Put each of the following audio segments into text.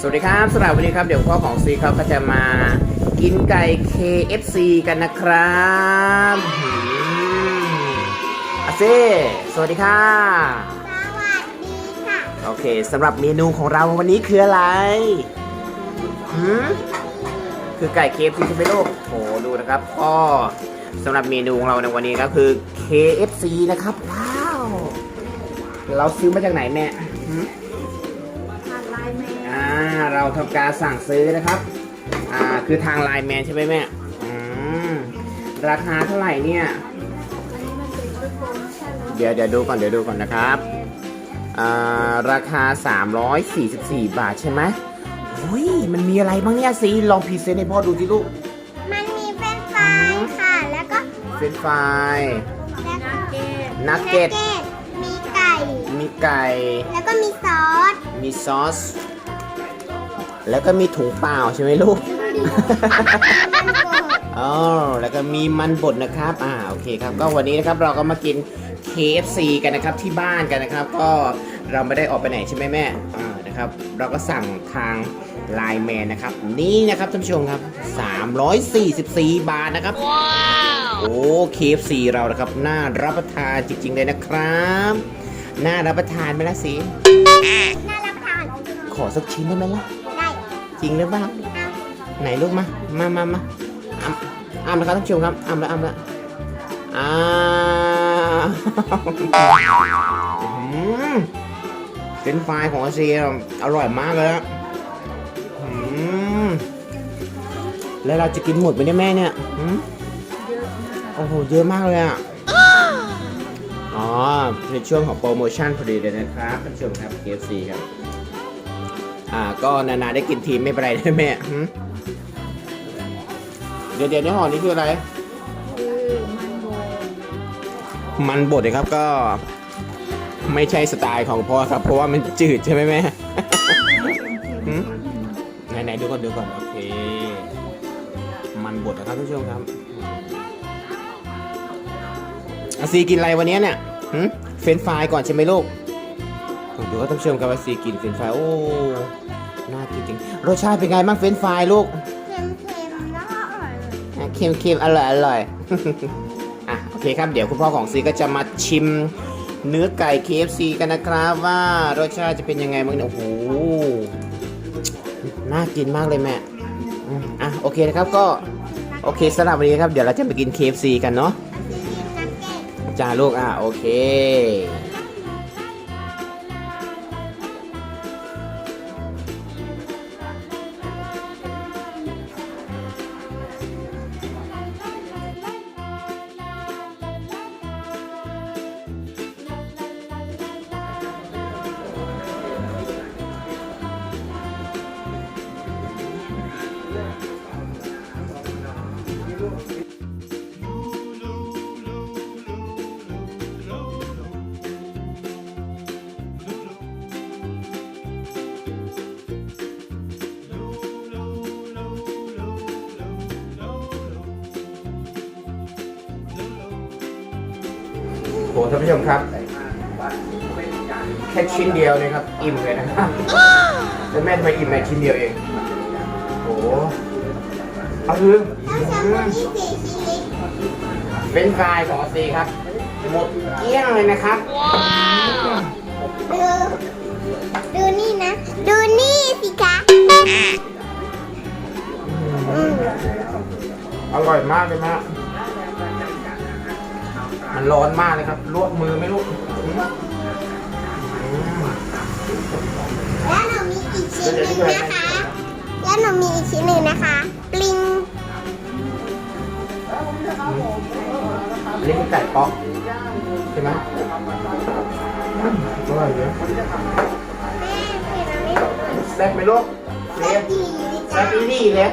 สวัสดีครับสำหรับวันนี้ครับ เดี๋ยวพ่อของซีเขาก็จะมากินไก่ KFC กันนะครับอาเซ่สวัสดีค่ะสวัสดีค่ะโอเคสำหรับเมนูของเราวันนี้คืออะไรหืมคือไก่ KFC ใช่ไหมลูกโหดูนะครับพ่อสำหรับเมนูของเราในวันนี้ก็คือ KFC นะครับว้าว เราซื้อมาจากไหนแม่ เราทำการสั่งซื้อนะครับ อ่า คือทางไลน์แมนใช่ไหมแม่อืมราคาเท่าไหร่เนี่ยอันนี้มันเป็นชุดโปรโมชั่นเนอะเดี๋ยวเดี๋ยวดูก่อนเดี๋ยวดูก่อนนะครับ อ่า ราคา 344 บาทใช่ไหมโอ้ย มันมีอะไรบ้างเนี่ยซีลองพรีเซนต์ให้พ่อดูสิลูก มันมีเฟรนช์ฟรายค่ะ แล้วก็เฟรนช์ฟรายแล้วก็นักเก็ตมีไก่ มีไก่ แล้วก็มีซอส มีซอส แล้วก็มีถุงเปล่าใช่ไหมลูก อ๋อ แล้วก็มีมันบดนะครับ อ่า โอเคครับ ก็วันนี้นะครับเราก็มากิน KFC กันนะครับที่บ้านกันนะครับ ก็เราไม่ได้ออกไปไหนใช่ไหมแม่ อ่า นะครับ เราก็สั่งทางไลน์แมนนะครับ นี่นะครับท่านผู้ชมครับ 344 บาทนะครับ โอ้ KFC เรานะครับ น่ารับประทานจริง ๆ เลยนะครับ น่ารับประทานไหมล่ะสิ น่ารับทาน ขอสักชิ้นได้ไหมล่ะได้ จริงหรือเปล่าไหนลูกมามามามาอ้ำอ้ำนะครับท่านผู้ชมครับอ้ำแล้วอ้ำแล้วอ้าวอื้อหือเป็นไฟของอาเซียอร่อยมากเลยอะแล้วเราจะกินหมดไหมเนี่ยแม่เนี่ยหืมโอ้โห เยอะมากเลยอะอ๋อในช่วงของโปรโมชั่นพอดีเลยนะครับท่านผู้ชมครับ KFC ครับ อ่า ก็นานๆได้กินทีไม่เป็นไรนะแม่หืมเดี๋ยวเดี๋ยวในห่อนี้คืออะไรคือมันบมันบดครับก็ไม่ใช่สไตล์ของพ่อครับ เพราะว่ามันจืดใช่ไหมแม่ไหนไหนดูก่อนดูก่อนโอเค มันบดนะครับท่านผู้ชมครับอาซีกินอะไรวันนี้เนี่ยเฟรนช์ฟรายก่อนใช่ไหมลูก ดูก็ท่านผู้ชมครับอาซีกินเฟรนช์ฟรายโอ้น่ากินจริงรสชาติเป็นไงบ้างเฟรนช์ฟรายลูกเค็มๆแล้วก็อร่อยเลยอะเค็มๆอร่อยอร่อยอะโอเคครับเดี๋ยวคุณพ่อของซีก็จะมาชิมเนื้อไก่ KFC กันนะครับว่ารสชาติจะเป็นยังไงบ้างเนี่ยโอ้โหน่ากินมากเลยแม่อืมอะโอเคนะครับก็โอเคสำหรับวันนี้ครับเดี๋ยวเราจะไปกิน KFC กันเนาะนักเก็ตจ้าลูกอะโอเค ท่านผู้ชมครับ แค่ชิ้นเดียวเนะครับ อิ่มเลยนะครับแล้วแม่ทำไมอิ่มในชิ้นเดียวเองโหเอาคือแล้วฉันคนนี้สีชีวิตเป็นไฟรายของซีครับ หมดเกลี้ยงเลยนะครับ ดูดูนี่นะ ดูนี่สิคะอืมอร่อยมากเลยแม่ มันร้อนมากเลยครับ ลวกมือไหม่ลูกอืมแล้วหนูมีอีกชิ้นหนึ่งนะคะ แล้วหนูมีอีกชิ้นหนึ่งนะคะ ปลิงอันนี้คือไก่ป๊อกใช่ไหมอืมอร่อยเลยแม่เห็นอะไรแซ่บไหมลูกเซแซ่ฟบดีแซ่บอีดีเลย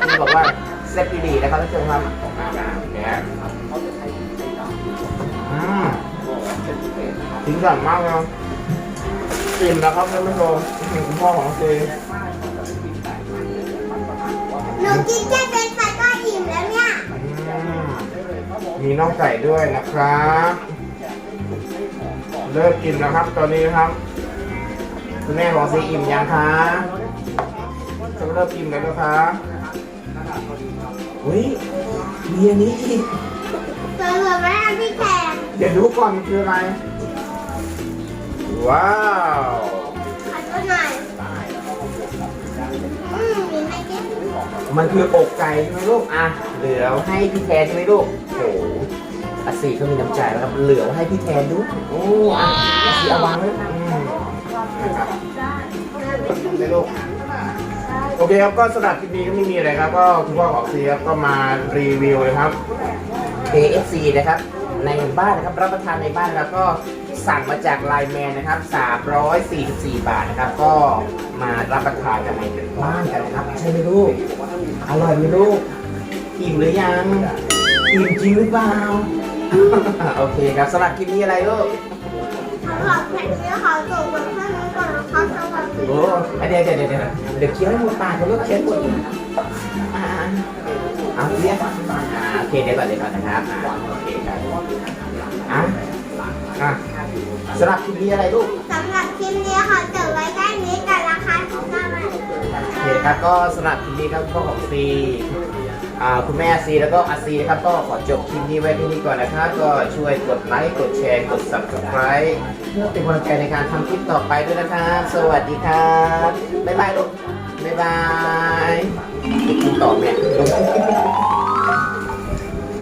คุณบอกว่าแซ่บอีดีนะครับท่านผู้ชมครับเนี่ยอืม ถึงสั่งมากเลยอิ่มแล้วครับท่านผู้ชมคุณพ่อของซีหนูกินแค่เป็นไฟก็อิ่มแล้วเนี่ยอืมมีน่องไก่ด้วยนะครับเลิกกินแล้วครับตอนนี้ครับคุณแม่ของซีอิ่มยังคะจะเริ่มอิ่มแล้วนะคะอุ้ยมีอันนี้อีก เปิดเปิดแม่พี่แขกเดี๋ยวดูก่อนมันคืออะไร ว้าวขอดูหน่อยอืมมีไหมเจ๊มันคืออกไก่ใช่ไหมลูกอะเหลือให้พี่แทนใช่ไหมลูกโอ้โหอาสีเขามีน้ำใจนะครับเหลือให้พี่แทนด้วยโอ้อะอาสีเอาวางไว้อืมนะครับได้ลูก โอเคครับก็สำหรับคลิปนี้ก็ไม่มีอะไรครับ ก็คุณพ่อของซีครับก็มารีวิวนะครับ KFC นะครับในบ้านนะครับรับประทานในบ้านนะครับก็สั่งมาจากไลน์แมนนะครับ 344 บาทนะครับ ก็มารับประทานกันในบ้านกันนะครับใช่ไหมลูกอร่อยไหมลูกอิ่มหรือยังอิ่มจริงหรือเปล่าโอเคครับสำหรับคลิปนี้อะไรลูกสำหรับแผ่นนี้ขอจบไว้แค่นี้ก่อนนะคะสวัสดีโอ้เดี๋ยวเดี๋ยวเดี๋ยวเดี๋ยวเดี๋ยวเคี้ยวให้หมดปากกันลูกเคี้ยวหมดอ่า เอาเรียกอ่าโอเคเดี๋ยวก่อนเดี๋ยวก่อนนะครับอ่าโอเคครับอะอะสำหรับคลิปนี้อะไรลูก สำหรับคลิปนี้ขอจบไว้แค่นี้ก่อนนะคะสวัสดีโอเคครับก็สำหรับคลิปนี้ครับพ่อของซีอ่าคุณแม่ซีแล้วก็อาซีนะครับก็ขอจบคลิปนี้ไว้ที่นี้ก่อนนะครับก็ช่วยกดไลค์กดแชร์กด subscribe เพื่อเป็นกำลังใจในการทำคลิปต่อไปด้วยนะครับ สวัสดีครับ บ๊ายบายลูกบ๊ายบาย เดี๋ยวกินต่อแม่